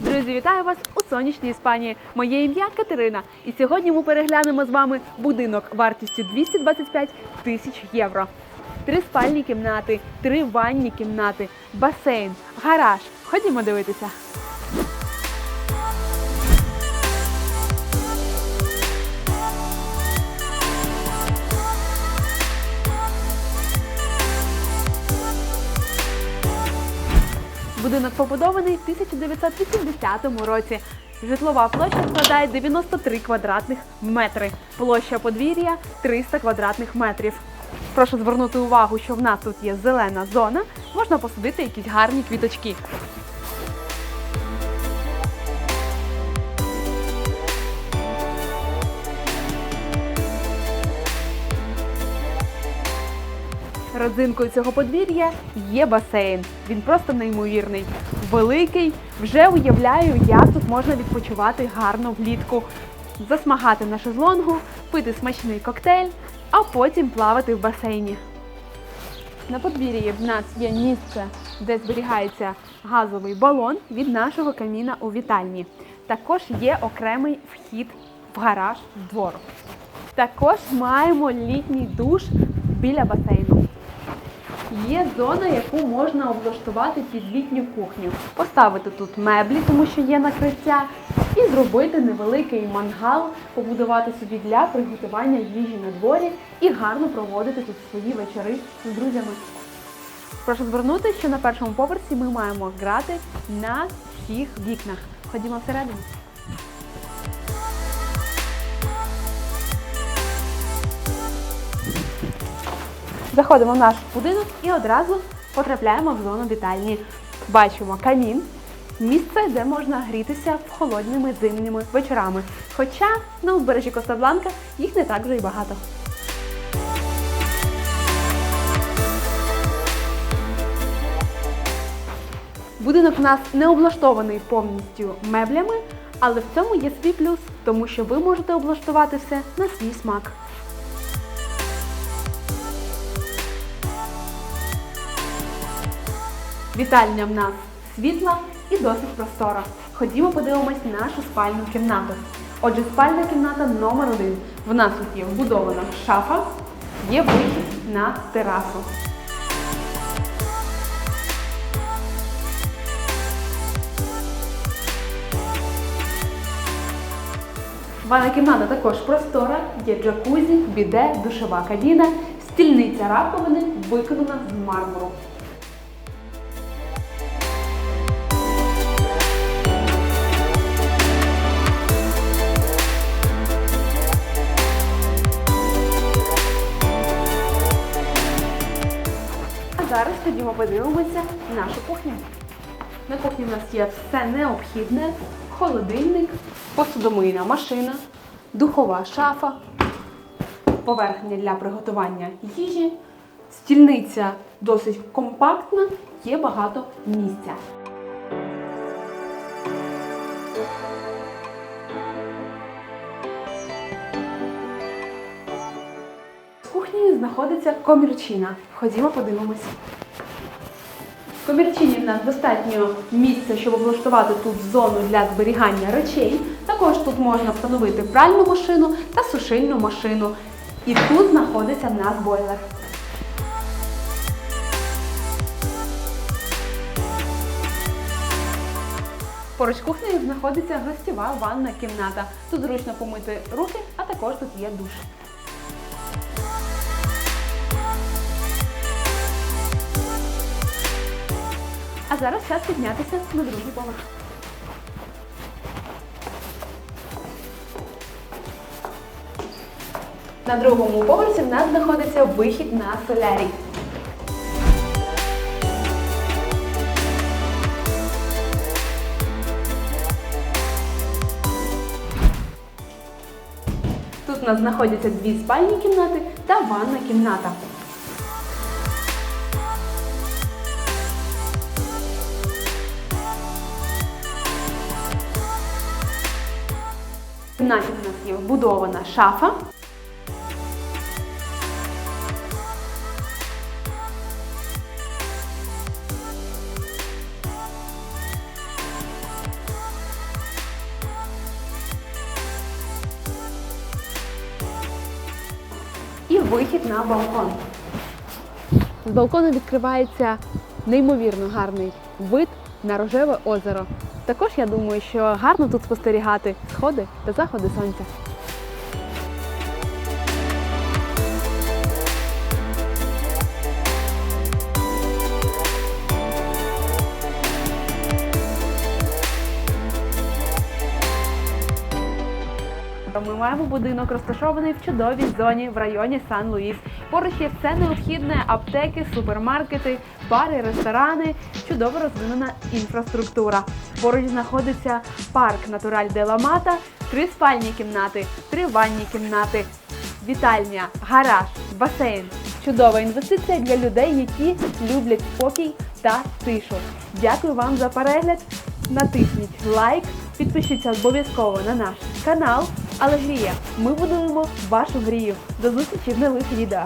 Друзі, вітаю вас у сонячній Іспанії. Моє ім'я Катерина. І сьогодні ми переглянемо з вами будинок вартістю 225 тисяч євро. Три спальні кімнати, три ванні кімнати, басейн, гараж. Ходімо дивитися. Будинок побудований в 1980 році. Житлова площа складає 93 квадратних метри. Площа подвір'я 300 квадратних метрів. Прошу звернути увагу, що в нас тут є зелена зона, можна посадити якісь гарні квіточки. Родзинкою цього подвір'я є басейн. Він просто неймовірний, великий. Вже уявляю, як тут можна відпочивати гарно влітку, засмагати на шезлонгу, пити смачний коктейль, а потім плавати в басейні. На подвір'ї в нас є місце, де зберігається газовий балон від нашого каміна у вітальні. Також є окремий вхід в гараж двору. Також маємо літній душ біля басейну. Є зона, яку можна облаштувати під літню кухню. Поставити тут меблі, тому що є накриття, і зробити невеликий мангал, побудувати собі для приготування їжі на дворі і гарно проводити тут свої вечори з друзями. Прошу звернути, що на першому поверсі ми маємо грати на всіх вікнах. Ходімо всередину. Заходимо в наш будинок і одразу потрапляємо в зону вітальні. Бачимо камін, місце, де можна грітися в холодними зимніми вечорами. Хоча на узбережжі Коста-Бланка їх не так вже й багато. Будинок у нас не облаштований повністю меблями, але в цьому є свій плюс, тому що ви можете облаштувати все на свій смак. Вітальня в нас світла і досить простора. Ходімо подивимось нашу спальну кімнату. Отже, спальна кімната номер один. В нас тут є вбудована шафа, є вихід на терасу. Ванна кімната також простора, є джакузі, біде, душова кабіна, стільниця раковини виконана з мармуру. Ходімо подивимося нашу кухню. На кухні в нас є все необхідне: холодильник, посудомийна машина, духова шафа, поверхня для приготування їжі, стільниця досить компактна, є багато місця. З кухні знаходиться комірчина. Ходімо подивимося. Комірчині в нас достатньо місця, щоб облаштувати тут зону для зберігання речей. Також тут можна встановити пральну машину та сушильну машину. І тут знаходиться в нас бойлер. Поруч кухнею знаходиться гостєва ванна кімната. Тут зручно помити руки, а також тут є душ. А зараз час піднятися на другий поверх. На другому поверсі в нас знаходиться вихід на солярій. Тут у нас знаходяться дві спальні кімнати та ванна кімната. В кімнаті в нас є вбудована шафа. І вихід на балкон. З балкону відкривається неймовірно гарний вид на рожеве озеро. Також я думаю, що гарно тут спостерігати сходи та заходи сонця. Маємо будинок, розташований в чудовій зоні в районі Сан-Луїс. Поруч є все необхідне: аптеки, супермаркети, бари, ресторани, чудово розвинена інфраструктура. Поруч знаходиться парк Натураль де ла Мата, три спальні кімнати, три ванні кімнати, вітальня, гараж, басейн. Чудова інвестиція для людей, які люблять спокій та тишу. Дякую вам за перегляд. Натисніть лайк, підпишіться обов'язково на наш канал. Алегрія. Ми будуємо вашу грію. До зустрічі в нових відео.